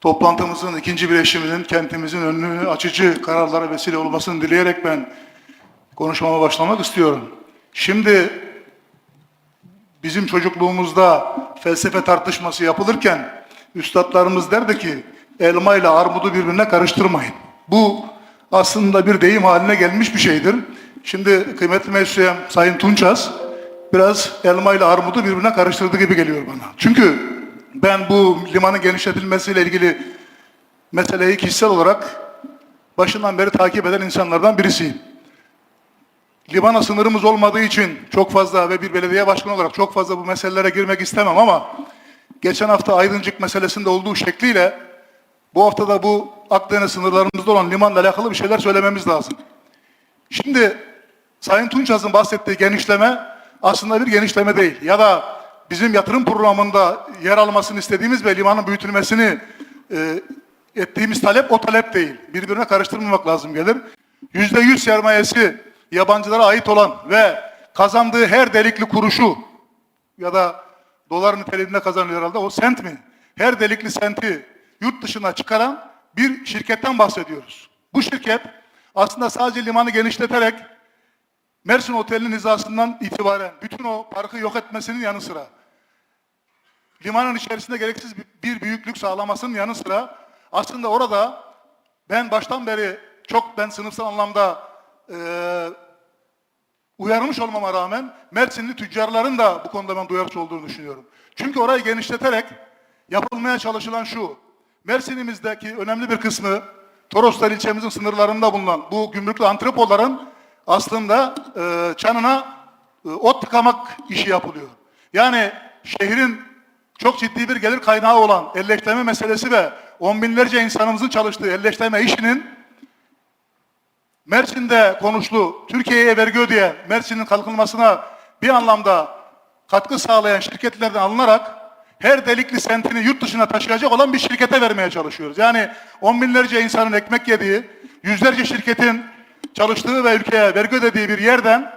Toplantımızın ikinci bileşiminin kentimizin önünü açıcı kararlara vesile olmasını dileyerek ben konuşmama başlamak istiyorum. Şimdi bizim çocukluğumuzda felsefe tartışması yapılırken üstadlarımız derdi ki elma ile armudu birbirine karıştırmayın. Bu aslında bir deyim haline gelmiş bir şeydir. Şimdi kıymetli meclisiyem Sayın Tunçaz biraz elma ile armudu birbirine karıştırdı gibi geliyor bana. Çünkü ben bu limanın genişletilmesiyle ilgili meseleyi kişisel olarak başından beri takip eden insanlardan birisiyim. Limana sınırımız olmadığı için çok fazla ve bir belediye başkanı olarak çok fazla bu meselelere girmek istemem ama geçen hafta Aydıncık meselesinde olduğu şekliyle bu hafta da bu Akdeniz sınırlarımızda olan limanla alakalı bir şeyler söylememiz lazım. Şimdi Sayın Tunçaz'ın bahsettiği genişleme aslında bir genişleme değil. Ya da bizim yatırım programında yer almasını istediğimiz ve limanın büyütülmesini e, ettiğimiz talep o talep değil. Birbirine karıştırmamak lazım gelir. Yüzde yüz sermayesi yabancılara ait olan ve kazandığı her delikli kuruşu ya da dolar niteliğinde kazanıyor herhalde o sent mi? Her delikli senti yurt dışına çıkaran bir şirketten bahsediyoruz. Bu şirket aslında sadece limanı genişleterek Mersin Oteli'nin hizasından itibaren bütün o parkı yok etmesinin yanı sıra limanın içerisinde gereksiz bir, büyüklük sağlamasının yanı sıra aslında orada ben baştan beri çok ben sınıfsal anlamda eee uyarmış olmama rağmen Mersinli tüccarların da bu konuda ben duyarlı olduğunu düşünüyorum. Çünkü orayı genişleterek yapılmaya çalışılan şu. Mersin'imizdeki önemli bir kısmı Toroslar ilçemizin sınırlarında bulunan bu gümrüklü antrepoların aslında e, çanına e, ot tıkamak işi yapılıyor. Yani şehrin çok ciddi bir gelir kaynağı olan elleştirme meselesi ve on binlerce insanımızın çalıştığı elleştirme işinin Mersin'de konuşlu, Türkiye'ye vergi ödeyen, Mersin'in kalkınmasına bir anlamda katkı sağlayan şirketlerden alınarak her delikli sentini yurt dışına taşıyacak olan bir şirkete vermeye çalışıyoruz. Yani on binlerce insanın ekmek yediği, yüzlerce şirketin çalıştığı ve ülkeye vergi ödediği bir yerden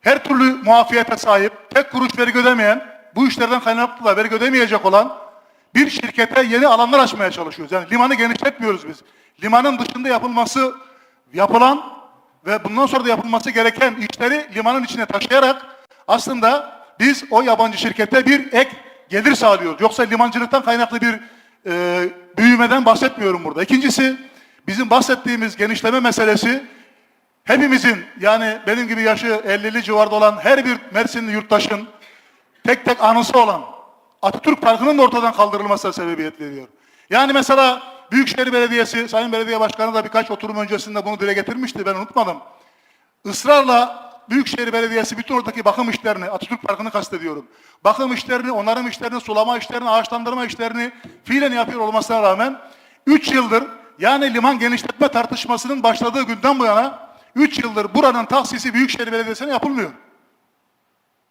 her türlü muafiyete sahip, tek kuruş vergi ödemeyen, bu işlerden kaynaklı vergi ödemeyecek olan bir şirkete yeni alanlar açmaya çalışıyoruz. Yani limanı genişletmiyoruz biz. Limanın dışında yapılması yapılan ve bundan sonra da yapılması gereken işleri limanın içine taşıyarak aslında biz o yabancı şirkete bir ek gelir sağlıyoruz. Yoksa limancılıktan kaynaklı bir e, büyümeden bahsetmiyorum burada. İkincisi bizim bahsettiğimiz genişleme meselesi hepimizin yani benim gibi yaşı 50'li civarda olan her bir Mersinli yurttaşın tek tek anısı olan Atatürk Parkı'nın da ortadan kaldırılmasına sebebiyet veriyor. Yani mesela Büyükşehir Belediyesi, Sayın Belediye Başkanı da birkaç oturum öncesinde bunu dile getirmişti, ben unutmadım. Israrla Büyükşehir Belediyesi bütün oradaki bakım işlerini, Atatürk Parkı'nı kastediyorum. Bakım işlerini, onarım işlerini, sulama işlerini, ağaçlandırma işlerini fiilen yapıyor olmasına rağmen 3 yıldır yani liman genişletme tartışmasının başladığı günden bu yana 3 yıldır buranın tahsisi Büyükşehir Belediyesi'ne yapılmıyor.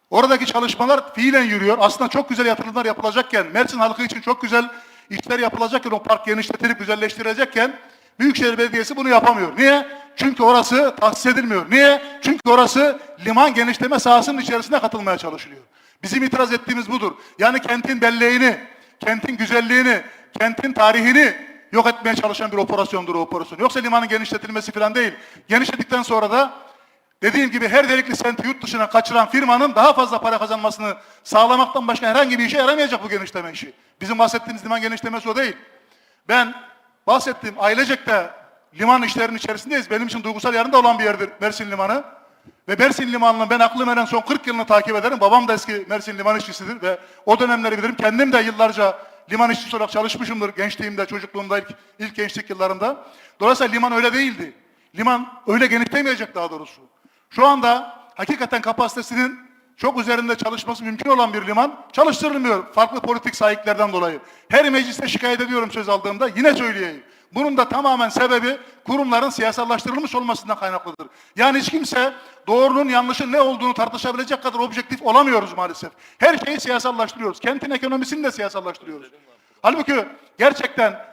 Oradaki çalışmalar fiilen yürüyor. Aslında çok güzel yatırımlar yapılacakken, Mersin halkı için çok güzel işler yapılacakken, o park genişletilip güzelleştirecekken Büyükşehir Belediyesi bunu yapamıyor. Niye? Çünkü orası tahsis edilmiyor. Niye? Çünkü orası liman genişleme sahasının içerisine katılmaya çalışılıyor. Bizim itiraz ettiğimiz budur. Yani kentin belleğini, kentin güzelliğini, kentin tarihini yok etmeye çalışan bir operasyondur o operasyon. Yoksa limanın genişletilmesi falan değil. Genişlettikten sonra da Dediğim gibi her delikli senti yurt dışına kaçıran firmanın daha fazla para kazanmasını sağlamaktan başka herhangi bir işe yaramayacak bu genişleme işi. Bizim bahsettiğimiz liman genişlemesi o değil. Ben bahsettiğim ailecek de liman işlerinin içerisindeyiz. Benim için duygusal yanında olan bir yerdir Mersin Limanı. Ve Mersin Limanı'nın ben aklım eren son 40 yılını takip ederim. Babam da eski Mersin Liman işçisidir ve o dönemleri bilirim. Kendim de yıllarca liman işçisi olarak çalışmışımdır gençliğimde, çocukluğumda, ilk, ilk gençlik yıllarında. Dolayısıyla liman öyle değildi. Liman öyle genişlemeyecek daha doğrusu. Şu anda hakikaten kapasitesinin çok üzerinde çalışması mümkün olan bir liman çalıştırılmıyor farklı politik sahiplerden dolayı. Her mecliste şikayet ediyorum söz aldığımda yine söyleyeyim. Bunun da tamamen sebebi kurumların siyasallaştırılmış olmasından kaynaklıdır. Yani hiç kimse doğrunun yanlışın ne olduğunu tartışabilecek kadar objektif olamıyoruz maalesef. Her şeyi siyasallaştırıyoruz. Kentin ekonomisini de siyasallaştırıyoruz. Halbuki gerçekten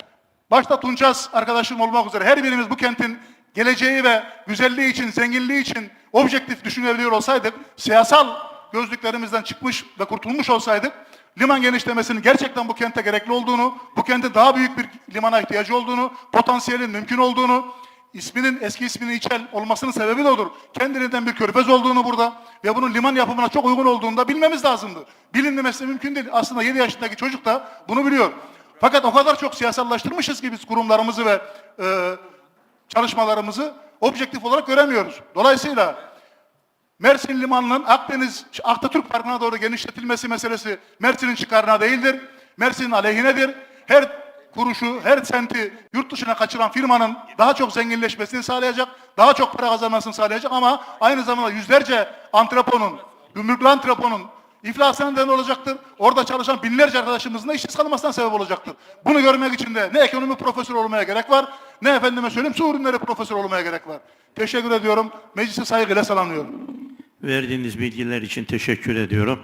başta Tunçaz arkadaşım olmak üzere her birimiz bu kentin geleceği ve güzelliği için, zenginliği için objektif düşünebiliyor olsaydık, siyasal gözlüklerimizden çıkmış ve kurtulmuş olsaydık, liman genişlemesinin gerçekten bu kente gerekli olduğunu, bu kentin daha büyük bir limana ihtiyacı olduğunu, potansiyelin mümkün olduğunu, isminin eski isminin İçel olmasının sebebi de odur. Kendiliğinden bir körfez olduğunu burada ve bunun liman yapımına çok uygun olduğunu da bilmemiz lazımdı. Bilinmemesi mümkün değil. Aslında 7 yaşındaki çocuk da bunu biliyor. Fakat o kadar çok siyasallaştırmışız ki biz kurumlarımızı ve e, çalışmalarımızı objektif olarak göremiyoruz. Dolayısıyla Mersin Limanı'nın Akdeniz, Atatürk Parkı'na doğru genişletilmesi meselesi Mersin'in çıkarına değildir. Mersin'in aleyhinedir. Her kuruşu, her senti yurt dışına kaçıran firmanın daha çok zenginleşmesini sağlayacak, daha çok para kazanmasını sağlayacak ama aynı zamanda yüzlerce antreponun, gümrüklü antreponun iflasına neden olacaktır. Orada çalışan binlerce arkadaşımızın da işsiz kalmasına sebep olacaktır. Bunu görmek için de ne ekonomi profesörü olmaya gerek var, ne efendime söyleyeyim su ürünleri profesörü olmaya gerek var. Teşekkür ediyorum. Meclisi saygıyla selamlıyorum. Verdiğiniz bilgiler için teşekkür ediyorum.